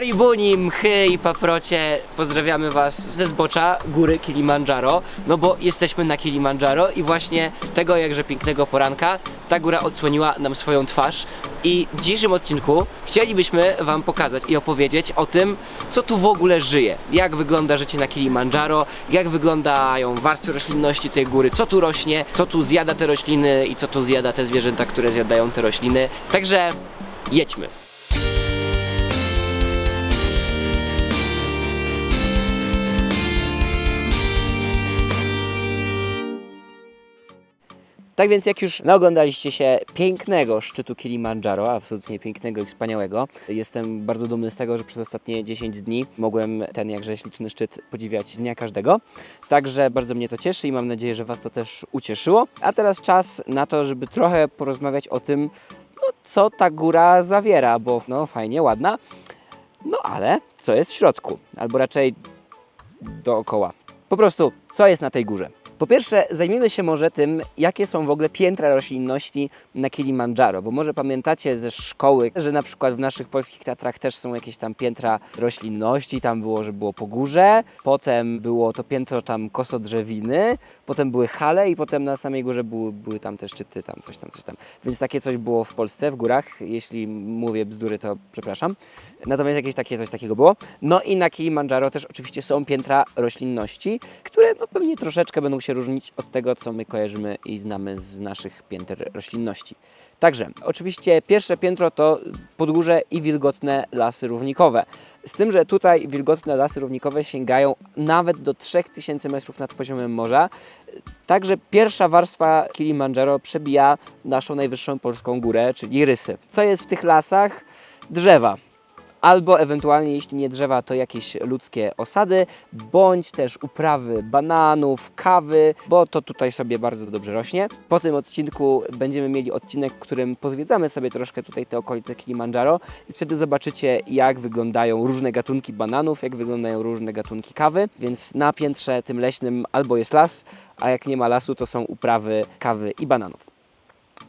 Karibuni, mchy i paprocie, pozdrawiamy Was ze zbocza góry Kilimandżaro, no bo jesteśmy na Kilimandżaro i właśnie tego jakże pięknego poranka ta góra odsłoniła nam swoją twarz i w dzisiejszym odcinku chcielibyśmy Wam pokazać i opowiedzieć o tym, co tu w ogóle żyje, jak wygląda życie na Kilimandżaro, jak wyglądają warstwy roślinności tej góry, co tu rośnie, co tu zjada te rośliny i co tu zjada te zwierzęta, które zjadają te rośliny. Także jedźmy. Tak więc jak już naoglądaliście się pięknego szczytu Kilimandżaro, absolutnie pięknego i wspaniałego, jestem bardzo dumny z tego, że przez ostatnie 10 dni mogłem ten jakże śliczny szczyt podziwiać dnia każdego. Także bardzo mnie to cieszy i mam nadzieję, że Was to też ucieszyło. A teraz czas na to, żeby trochę porozmawiać o tym, no, co ta góra zawiera, bo no fajnie, ładna, no ale co jest w środku, albo raczej dookoła. Po prostu, co jest na tej górze? Po pierwsze, zajmiemy się może tym, jakie są w ogóle piętra roślinności na Kilimandżaro, bo może pamiętacie ze szkoły, że na przykład w naszych polskich teatrach też są jakieś tam piętra roślinności, tam było, że było pogórze, potem było to piętro tam kosodrzewiny, potem były hale i potem na samej górze były, były tam te szczyty, tam coś tam, coś tam. Więc takie coś było w Polsce, w górach, jeśli mówię bzdury, to przepraszam. Natomiast jakieś takie coś takiego było. No i na Kilimandżaro też oczywiście są piętra roślinności, które no pewnie troszeczkę będą się różnić od tego, co my kojarzymy i znamy z naszych pięter roślinności. Także, oczywiście pierwsze piętro to podgórze i wilgotne lasy równikowe. Z tym, że tutaj wilgotne lasy równikowe sięgają nawet do 3000 metrów nad poziomem morza. Także pierwsza warstwa Kilimandżaro przebija naszą najwyższą polską górę, czyli Rysy. Co jest w tych lasach? Drzewa albo ewentualnie, jeśli nie drzewa, to jakieś ludzkie osady, bądź też uprawy bananów, kawy, bo to tutaj sobie bardzo dobrze rośnie. Po tym odcinku będziemy mieli odcinek, w którym pozwiedzamy sobie troszkę tutaj te okolice Kilimandżaro i wtedy zobaczycie, jak wyglądają różne gatunki bananów, jak wyglądają różne gatunki kawy, więc na piętrze tym leśnym albo jest las, a jak nie ma lasu, to są uprawy kawy i bananów.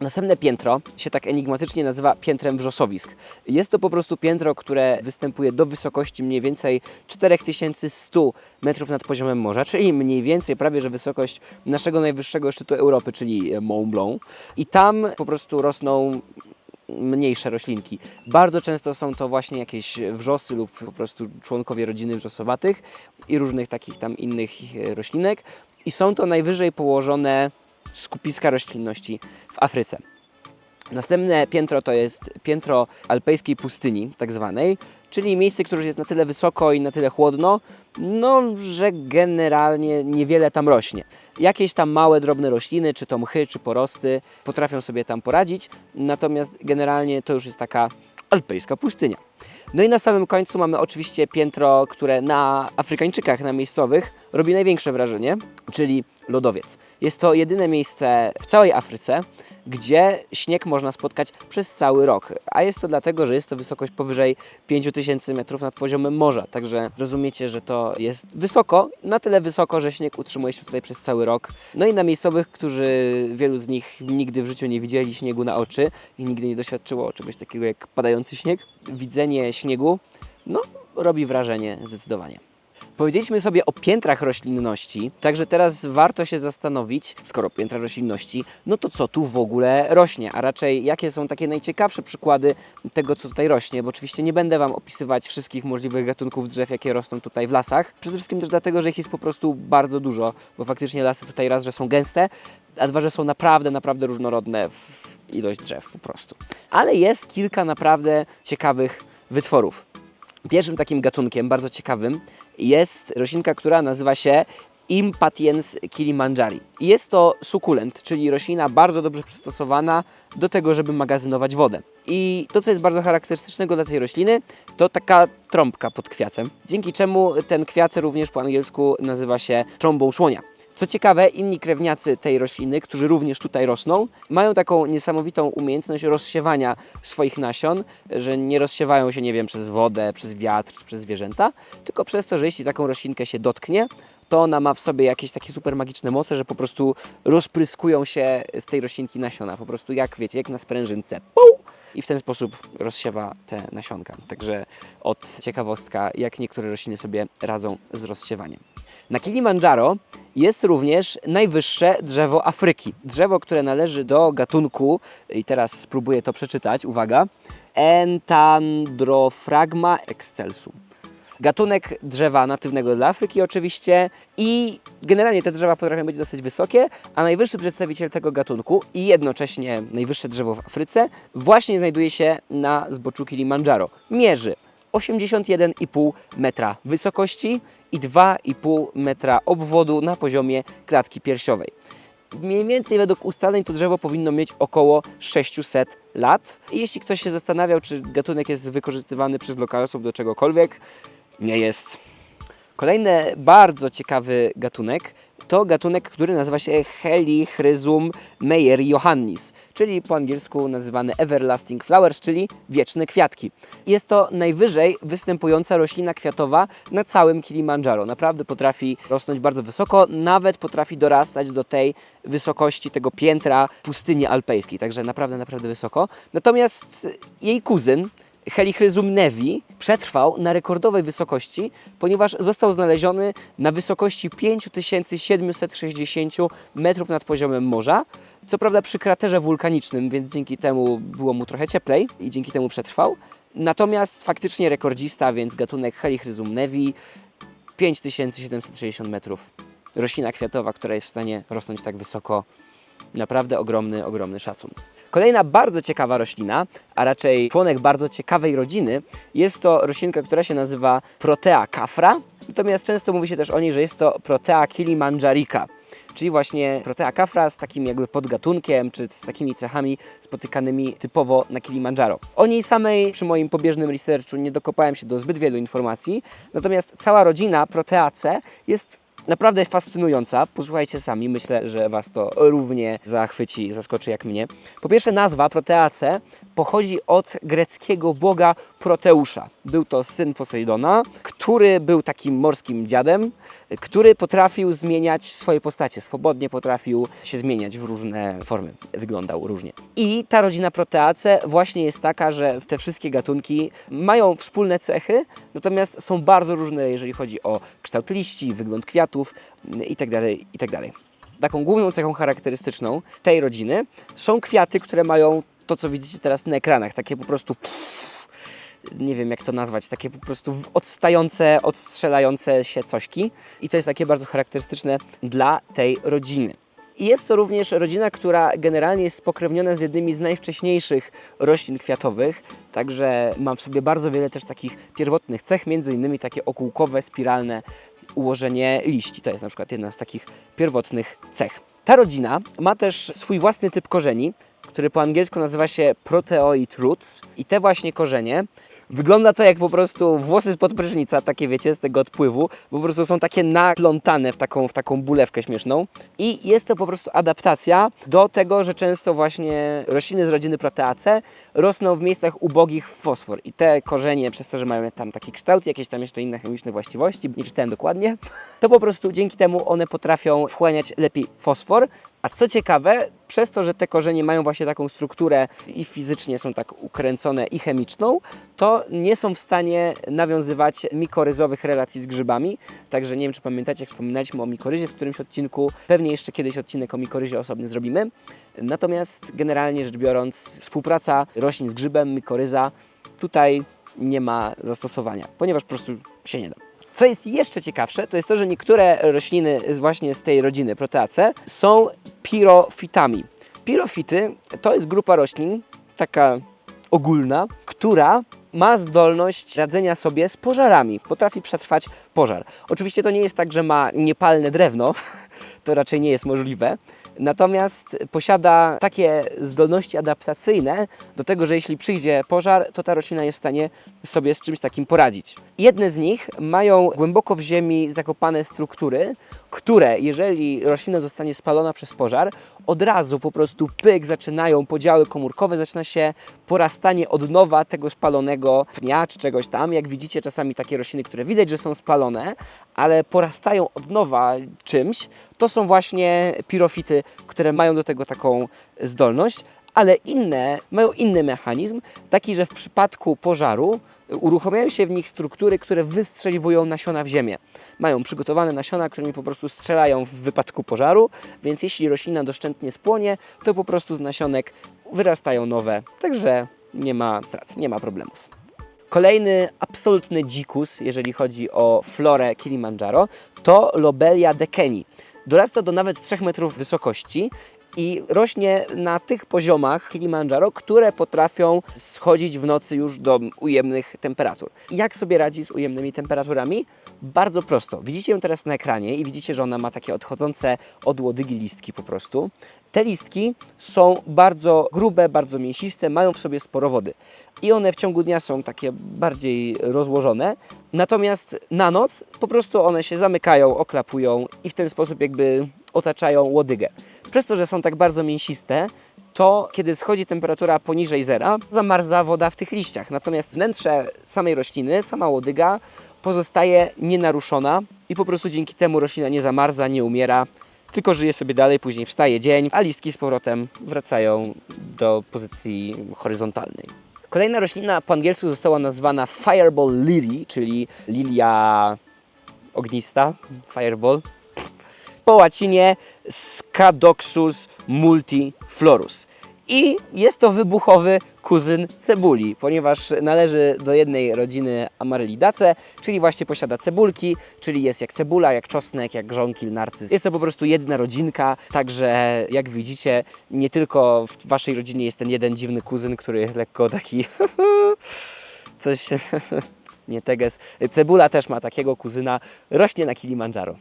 Następne piętro się tak enigmatycznie nazywa piętrem wrzosowisk. Jest to po prostu piętro, które występuje do wysokości mniej więcej 4100 metrów nad poziomem morza, czyli mniej więcej prawie że wysokość naszego najwyższego szczytu Europy, czyli Mont Blanc. I tam po prostu rosną mniejsze roślinki. Bardzo często są to właśnie jakieś wrzosy lub po prostu członkowie rodziny wrzosowatych i różnych takich tam innych roślinek. I są to najwyżej położone skupiska roślinności w Afryce. Następne piętro to jest piętro alpejskiej pustyni, tak zwanej, czyli miejsce, które jest na tyle wysoko i na tyle chłodno, no, że generalnie niewiele tam rośnie. Jakieś tam małe, drobne rośliny, czy to mchy, czy porosty, potrafią sobie tam poradzić, natomiast generalnie to już jest taka alpejska pustynia. No i na samym końcu mamy oczywiście piętro, które na Afrykańczykach, na miejscowych robi największe wrażenie, czyli lodowiec. Jest to jedyne miejsce w całej Afryce, gdzie śnieg można spotkać przez cały rok. A jest to dlatego, że jest to wysokość powyżej 5000 metrów nad poziomem morza. Także rozumiecie, że to jest wysoko, na tyle wysoko, że śnieg utrzymuje się tutaj przez cały rok. No i na miejscowych, którzy wielu z nich nigdy w życiu nie widzieli śniegu na oczy i nigdy nie doświadczyło czegoś takiego jak padający śnieg, widzenie śniegu, no, robi wrażenie zdecydowanie. Powiedzieliśmy sobie o piętrach roślinności, także teraz warto się zastanowić, skoro piętra roślinności, no to co tu w ogóle rośnie, a raczej jakie są takie najciekawsze przykłady tego, co tutaj rośnie, bo oczywiście nie będę Wam opisywać wszystkich możliwych gatunków drzew, jakie rosną tutaj w lasach. Przede wszystkim też dlatego, że ich jest po prostu bardzo dużo, bo faktycznie lasy tutaj raz, że są gęste, a dwa, że są naprawdę, naprawdę różnorodne w ilość drzew po prostu. Ale jest kilka naprawdę ciekawych wytworów. Pierwszym takim gatunkiem, bardzo ciekawym, jest roślinka, która nazywa się Impatiens kilimandżari. I Jest to sukulent, czyli roślina bardzo dobrze przystosowana do tego, żeby magazynować wodę. I to, co jest bardzo charakterystycznego dla tej rośliny, to taka trąbka pod kwiatem, dzięki czemu ten kwiat również po angielsku nazywa się trąbą słonia. Co ciekawe, inni krewniacy tej rośliny, którzy również tutaj rosną, mają taką niesamowitą umiejętność rozsiewania swoich nasion, że nie rozsiewają się, nie wiem, przez wodę, przez wiatr przez zwierzęta, tylko przez to, że jeśli taką roślinkę się dotknie, to ona ma w sobie jakieś takie super magiczne moce, że po prostu rozpryskują się z tej roślinki nasiona. Po prostu jak wiecie, jak na sprężynce. Pum! I w ten sposób rozsiewa te nasionka. Także od ciekawostka, jak niektóre rośliny sobie radzą z rozsiewaniem. Na Kilimandżaro jest również najwyższe drzewo Afryki. Drzewo, które należy do gatunku, i teraz spróbuję to przeczytać, uwaga, Entandrofragma excelsum. Gatunek drzewa natywnego dla Afryki oczywiście i generalnie te drzewa potrafią być dosyć wysokie, a najwyższy przedstawiciel tego gatunku i jednocześnie najwyższe drzewo w Afryce właśnie znajduje się na zboczu Kilimandżaro. Mierzy 81,5 metra wysokości i 2,5 metra obwodu na poziomie klatki piersiowej. Mniej więcej według ustaleń to drzewo powinno mieć około 600 lat. I jeśli ktoś się zastanawiał, czy gatunek jest wykorzystywany przez lokalsów do czegokolwiek, nie jest. Kolejny bardzo ciekawy gatunek to gatunek, który nazywa się Helichrysum meyer johannis, czyli po angielsku nazywany Everlasting Flowers, czyli wieczne kwiatki. Jest to najwyżej występująca roślina kwiatowa na całym Kilimandżaro. Naprawdę potrafi rosnąć bardzo wysoko, nawet potrafi dorastać do tej wysokości tego piętra pustyni alpejskiej, także naprawdę, naprawdę wysoko. Natomiast jej kuzyn, Helichrysum nevi przetrwał na rekordowej wysokości, ponieważ został znaleziony na wysokości 5760 metrów nad poziomem morza. Co prawda przy kraterze wulkanicznym, więc dzięki temu było mu trochę cieplej i dzięki temu przetrwał. Natomiast faktycznie rekordzista, więc gatunek Helichrysum nevi 5760 metrów. Roślina kwiatowa, która jest w stanie rosnąć tak wysoko. Naprawdę ogromny, ogromny szacun. Kolejna bardzo ciekawa roślina, a raczej członek bardzo ciekawej rodziny, jest to roślinka, która się nazywa Protea kafra. Natomiast często mówi się też o niej, że jest to Protea kilimandżarika, czyli właśnie Protea kafra z takim jakby podgatunkiem, czy z takimi cechami spotykanymi typowo na Kilimandżaro. O niej samej przy moim pobieżnym researchu nie dokopałem się do zbyt wielu informacji, natomiast cała rodzina Proteace jest naprawdę fascynująca. Posłuchajcie sami, myślę, że Was to równie zachwyci, zaskoczy jak mnie. Po pierwsze, nazwa Proteace pochodzi od greckiego boga Proteusza. Był to syn Posejdona, który był takim morskim dziadem, który potrafił zmieniać swoje postacie. Swobodnie potrafił się zmieniać w różne formy. Wyglądał różnie. I ta rodzina Proteace właśnie jest taka, że te wszystkie gatunki mają wspólne cechy, natomiast są bardzo różne, jeżeli chodzi o kształt liści, wygląd kwiatów itd. itd. Taką główną cechą charakterystyczną tej rodziny są kwiaty, które mają to, co widzicie teraz na ekranach, takie po prostu nie wiem jak to nazwać, takie po prostu odstające, odstrzelające się cośki. I to jest takie bardzo charakterystyczne dla tej rodziny. I jest to również rodzina, która generalnie jest spokrewniona z jednymi z najwcześniejszych roślin kwiatowych, także ma w sobie bardzo wiele też takich pierwotnych cech, między innymi takie okółkowe, spiralne ułożenie liści. To jest na przykład jedna z takich pierwotnych cech. Ta rodzina ma też swój własny typ korzeni, który po angielsku nazywa się proteoid roots i te właśnie korzenie Wygląda to jak po prostu włosy spod prysznica, takie wiecie, z tego odpływu. Po prostu są takie naplątane w taką, w taką bulewkę śmieszną. I jest to po prostu adaptacja do tego, że często właśnie rośliny z rodziny Proteace rosną w miejscach ubogich w fosfor. I te korzenie, przez to, że mają tam taki kształt, jakieś tam jeszcze inne chemiczne właściwości, nie czytałem dokładnie, to po prostu dzięki temu one potrafią wchłaniać lepiej fosfor. A co ciekawe, przez to, że te korzenie mają właśnie taką strukturę i fizycznie są tak ukręcone i chemiczną, to nie są w stanie nawiązywać mikoryzowych relacji z grzybami. Także nie wiem, czy pamiętacie, jak wspominaliśmy o mikoryzie w którymś odcinku. Pewnie jeszcze kiedyś odcinek o mikoryzie osobny zrobimy. Natomiast generalnie rzecz biorąc, współpraca roślin z grzybem, mikoryza tutaj nie ma zastosowania, ponieważ po prostu się nie da. Co jest jeszcze ciekawsze, to jest to, że niektóre rośliny właśnie z tej rodziny Proteace są pirofitami. Pirofity to jest grupa roślin, taka ogólna, która ma zdolność radzenia sobie z pożarami. Potrafi przetrwać pożar. Oczywiście to nie jest tak, że ma niepalne drewno, to raczej nie jest możliwe. Natomiast posiada takie zdolności adaptacyjne do tego, że jeśli przyjdzie pożar, to ta roślina jest w stanie sobie z czymś takim poradzić. Jedne z nich mają głęboko w ziemi zakopane struktury, które, jeżeli roślina zostanie spalona przez pożar, od razu po prostu pyk, zaczynają podziały komórkowe, zaczyna się porastanie od nowa tego spalonego pnia czy czegoś tam. Jak widzicie, czasami takie rośliny, które widać, że są spalone, ale porastają od nowa czymś, to są właśnie pirofity, które mają do tego taką zdolność. Ale inne mają inny mechanizm, taki, że w przypadku pożaru uruchamiają się w nich struktury, które wystrzeliwują nasiona w ziemię. Mają przygotowane nasiona, którymi po prostu strzelają w wypadku pożaru, więc jeśli roślina doszczętnie spłonie, to po prostu z nasionek wyrastają nowe. Także nie ma strat, nie ma problemów. Kolejny absolutny dzikus, jeżeli chodzi o florę Kilimandżaro, to Lobelia dekeni. Dorasta do nawet 3 metrów wysokości i rośnie na tych poziomach Kilimandżaro, które potrafią schodzić w nocy już do ujemnych temperatur. Jak sobie radzi z ujemnymi temperaturami? Bardzo prosto. Widzicie ją teraz na ekranie i widzicie, że ona ma takie odchodzące od łodygi listki po prostu. Te listki są bardzo grube, bardzo mięsiste, mają w sobie sporo wody. I one w ciągu dnia są takie bardziej rozłożone. Natomiast na noc po prostu one się zamykają, oklapują i w ten sposób jakby otaczają łodygę. Przez to, że są tak bardzo mięsiste, to kiedy schodzi temperatura poniżej zera, zamarza woda w tych liściach. Natomiast wnętrze samej rośliny, sama łodyga pozostaje nienaruszona i po prostu dzięki temu roślina nie zamarza, nie umiera, tylko żyje sobie dalej, później wstaje dzień, a listki z powrotem wracają do pozycji horyzontalnej. Kolejna roślina po angielsku została nazwana Fireball Lily, czyli lilia ognista, fireball. Po łacinie Scadoxus multiflorus. I jest to wybuchowy kuzyn cebuli, ponieważ należy do jednej rodziny Amaryllidaceae, czyli właśnie posiada cebulki, czyli jest jak cebula, jak czosnek, jak grzonkil, narcyz. Jest to po prostu jedna rodzinka, także jak widzicie, nie tylko w waszej rodzinie jest ten jeden dziwny kuzyn, który jest lekko taki coś nie teges. Cebula też ma takiego kuzyna, rośnie na Kilimandżaro.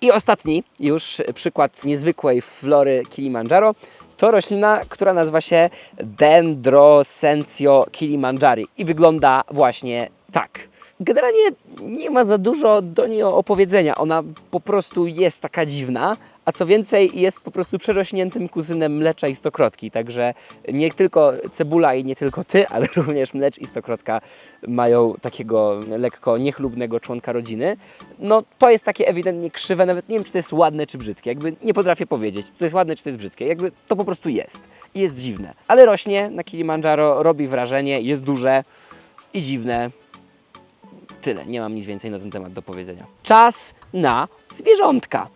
I ostatni już przykład niezwykłej flory Kilimandżaro to roślina, która nazywa się Dendrosencio kilimandżari i wygląda właśnie tak. Generalnie nie ma za dużo do niej opowiedzenia. Ona po prostu jest taka dziwna, a co więcej, jest po prostu przerośniętym kuzynem mlecza i stokrotki. Także nie tylko cebula i nie tylko ty, ale również mlecz i stokrotka mają takiego lekko niechlubnego członka rodziny. No to jest takie ewidentnie krzywe, nawet nie wiem, czy to jest ładne, czy brzydkie. Jakby nie potrafię powiedzieć, czy to jest ładne, czy to jest brzydkie. Jakby to po prostu jest. I jest dziwne. Ale rośnie na Kilimandżaro, robi wrażenie, jest duże i dziwne. Tyle, nie mam nic więcej na ten temat do powiedzenia. Czas na zwierzątka.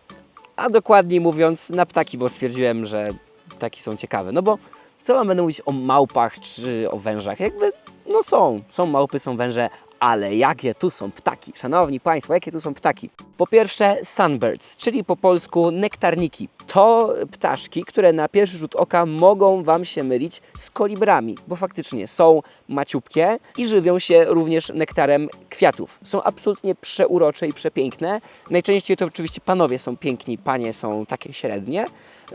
A dokładniej mówiąc, na ptaki, bo stwierdziłem, że ptaki są ciekawe. No bo co mam będę mówić o małpach czy o wężach? Jakby, no są. Są małpy, są węże, ale jakie tu są ptaki? Szanowni Państwo, jakie tu są ptaki? Po pierwsze sunbirds, czyli po polsku nektarniki. To ptaszki, które na pierwszy rzut oka mogą Wam się mylić z kolibrami, bo faktycznie są maciupkie i żywią się również nektarem kwiatów. Są absolutnie przeurocze i przepiękne. Najczęściej to oczywiście panowie są piękni, panie są takie średnie.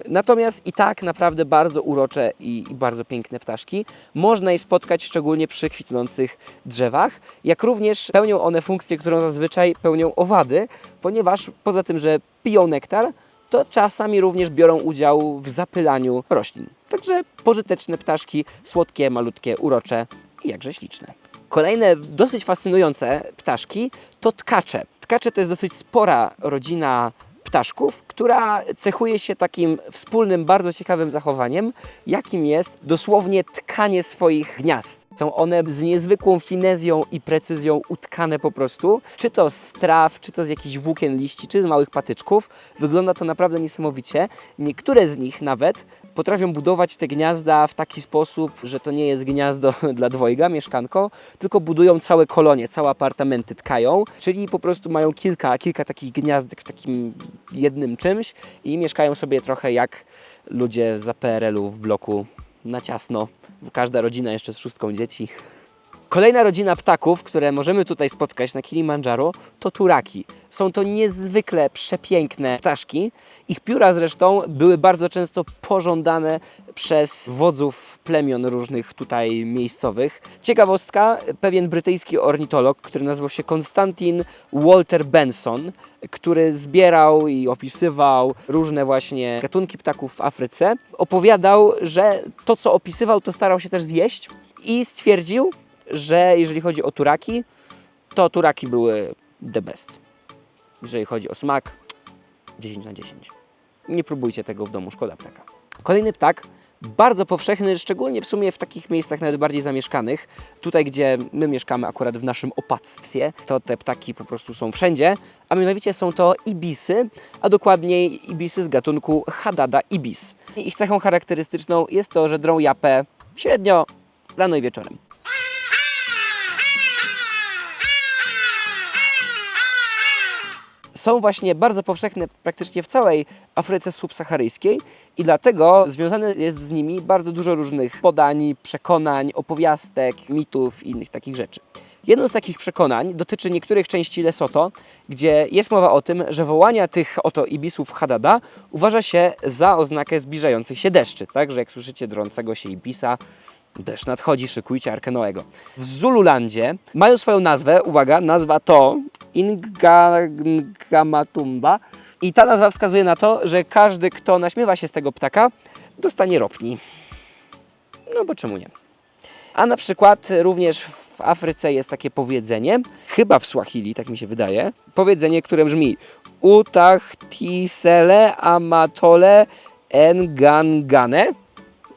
Natomiast i tak naprawdę bardzo urocze i, i bardzo piękne ptaszki. Można je spotkać szczególnie przy kwitnących drzewach, jak również pełnią one funkcję, którą zazwyczaj pełnią owady, ponieważ poza tym, że piją nektar, to czasami również biorą udział w zapylaniu roślin. Także pożyteczne ptaszki, słodkie, malutkie, urocze i jakże śliczne. Kolejne dosyć fascynujące ptaszki to tkacze. Tkacze to jest dosyć spora rodzina ptaszków, która cechuje się takim wspólnym, bardzo ciekawym zachowaniem, jakim jest dosłownie tkanie swoich gniazd. Są one z niezwykłą finezją i precyzją utkane po prostu, czy to z traw, czy to z jakichś włókien liści, czy z małych patyczków. Wygląda to naprawdę niesamowicie. Niektóre z nich nawet potrafią budować te gniazda w taki sposób, że to nie jest gniazdo dla dwojga, mieszkanko, tylko budują całe kolonie, całe apartamenty tkają, czyli po prostu mają kilka, kilka takich gniazdek w takim jednym czymś i mieszkają sobie trochę jak ludzie za PRL-u w bloku na ciasno. Każda rodzina jeszcze z szóstką dzieci. Kolejna rodzina ptaków, które możemy tutaj spotkać na Kilimandżaro, to turaki. Są to niezwykle przepiękne ptaszki. Ich pióra zresztą były bardzo często pożądane przez wodzów plemion różnych tutaj miejscowych. Ciekawostka, pewien brytyjski ornitolog, który nazywał się Konstantin Walter Benson, który zbierał i opisywał różne właśnie gatunki ptaków w Afryce, opowiadał, że to co opisywał, to starał się też zjeść i stwierdził, że jeżeli chodzi o turaki, to turaki były the best. Jeżeli chodzi o smak, 10 na 10. Nie próbujcie tego w domu, szkoda ptaka. Kolejny ptak, bardzo powszechny, szczególnie w sumie w takich miejscach nawet bardziej zamieszkanych. Tutaj, gdzie my mieszkamy akurat w naszym opactwie, to te ptaki po prostu są wszędzie, a mianowicie są to ibisy, a dokładniej ibisy z gatunku Hadada ibis. Ich cechą charakterystyczną jest to, że drą japę średnio rano i wieczorem. Są właśnie bardzo powszechne praktycznie w całej Afryce subsaharyjskiej i dlatego związane jest z nimi bardzo dużo różnych podań, przekonań, opowiastek, mitów i innych takich rzeczy. Jedno z takich przekonań dotyczy niektórych części Lesoto, gdzie jest mowa o tym, że wołania tych oto ibisów Hadada uważa się za oznakę zbliżających się deszczy. Także jak słyszycie drącego się ibisa, Deszcz nadchodzi, szykujcie Arkę Noego. W Zululandzie mają swoją nazwę, uwaga, nazwa to Ingamatumba i ta nazwa wskazuje na to, że każdy, kto naśmiewa się z tego ptaka, dostanie ropni. No bo czemu nie? A na przykład również w Afryce jest takie powiedzenie, chyba w Swahili, tak mi się wydaje, powiedzenie, które brzmi Utahtisele amatole engangane,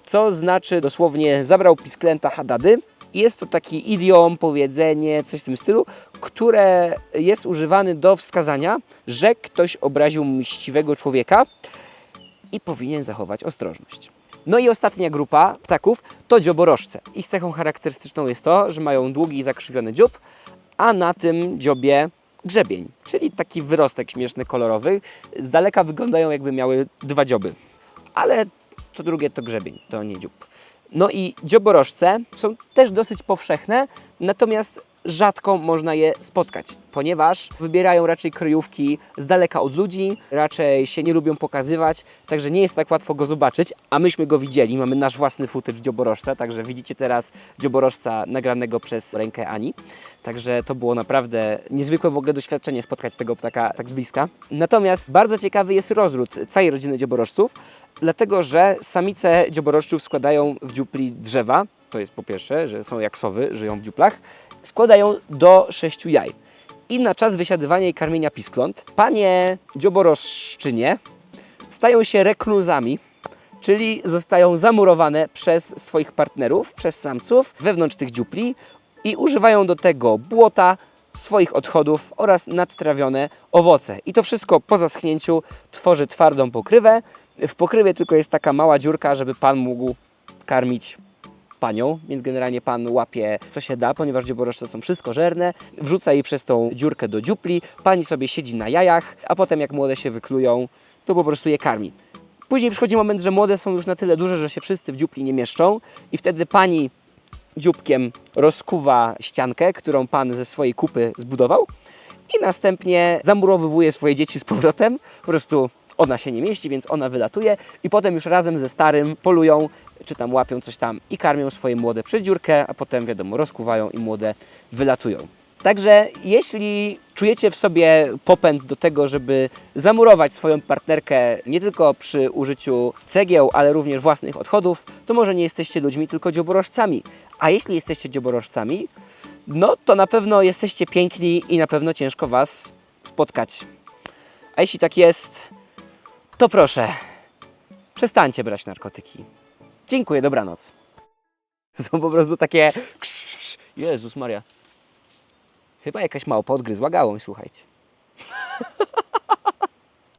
co znaczy dosłownie zabrał pisklęta Hadady. Jest to taki idiom, powiedzenie, coś w tym stylu, które jest używane do wskazania, że ktoś obraził mściwego człowieka i powinien zachować ostrożność. No i ostatnia grupa ptaków to dzioborożce. Ich cechą charakterystyczną jest to, że mają długi i zakrzywiony dziób, a na tym dziobie grzebień, czyli taki wyrostek śmieszny, kolorowy. Z daleka wyglądają jakby miały dwa dzioby. Ale to drugie to grzebień, to nie dziób. No i dzioborożce są też dosyć powszechne, natomiast rzadko można je spotkać, ponieważ wybierają raczej kryjówki z daleka od ludzi, raczej się nie lubią pokazywać, także nie jest tak łatwo go zobaczyć, a myśmy go widzieli, mamy nasz własny footage dzioborożca, także widzicie teraz dzioborożca nagranego przez rękę Ani, także to było naprawdę niezwykłe w ogóle doświadczenie spotkać tego ptaka tak z bliska. Natomiast bardzo ciekawy jest rozród całej rodziny dzioborożców, dlatego że samice dzioborożców składają w dziupli drzewa, to jest po pierwsze, że są jak sowy, żyją w dziuplach, składają do sześciu jaj. I na czas wysiadywania i karmienia piskląt, panie dzioborożczynie stają się rekluzami, czyli zostają zamurowane przez swoich partnerów, przez samców wewnątrz tych dziupli i używają do tego błota, swoich odchodów oraz nadtrawione owoce. I to wszystko po zaschnięciu tworzy twardą pokrywę. W pokrywie tylko jest taka mała dziurka, żeby pan mógł karmić panią, więc generalnie pan łapie co się da, ponieważ dzioborożce są wszystkożerne, wrzuca jej przez tą dziurkę do dziupli, pani sobie siedzi na jajach, a potem jak młode się wyklują, to po prostu je karmi. Później przychodzi moment, że młode są już na tyle duże, że się wszyscy w dziupli nie mieszczą i wtedy pani dzióbkiem rozkuwa ściankę, którą pan ze swojej kupy zbudował i następnie zamurowywuje swoje dzieci z powrotem. Po prostu ona się nie mieści, więc ona wylatuje i potem już razem ze starym polują, czy tam łapią coś tam i karmią swoje młode przez dziurkę, a potem wiadomo, rozkuwają i młode wylatują. Także jeśli czujecie w sobie popęd do tego, żeby zamurować swoją partnerkę nie tylko przy użyciu cegieł, ale również własnych odchodów, to może nie jesteście ludźmi, tylko dzioborożcami. A jeśli jesteście dzioborożcami, no to na pewno jesteście piękni i na pewno ciężko Was spotkać. A jeśli tak jest, to proszę, przestańcie brać narkotyki. Dziękuję, dobranoc. Są po prostu takie... Jezus Maria. Chyba jakaś małpa odgryzła gałąź, słuchajcie.